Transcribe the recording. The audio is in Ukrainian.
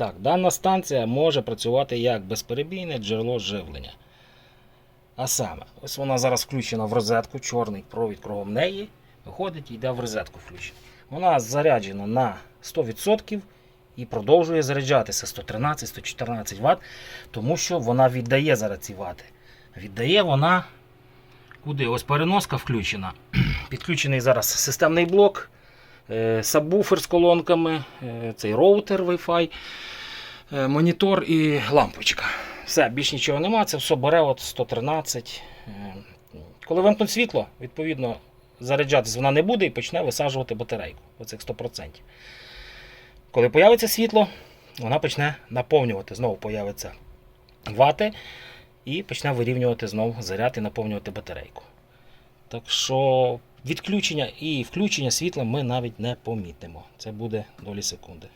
Так, дана станція може працювати як безперебійне джерело живлення. А саме, ось вона зараз включена в розетку, чорний провід кругом неї, виходить і йде в розетку включена. Вона заряджена на 100% і продовжує заряджатися 113-114 Вт, тому що вона віддає зараз ці вати. Віддає вона куди? Ось переноска включена. Підключений зараз системний блок, сабвуфер з колонками, е, цей роутер Wi-Fi, е, монітор і лампочка. Все, більш нічого нема, це все бере от 113. Е, Коли вимкнуть світло, відповідно, заряджатись вона не буде і почне висаджувати батарейку. Оцих 100%. Коли появиться світло, вона почне наповнювати. Знову появиться вати і почне вирівнювати знову заряд і наповнювати батарейку. Так що відключення і включення світла ми навіть не помітимо. Це буде долі секунди.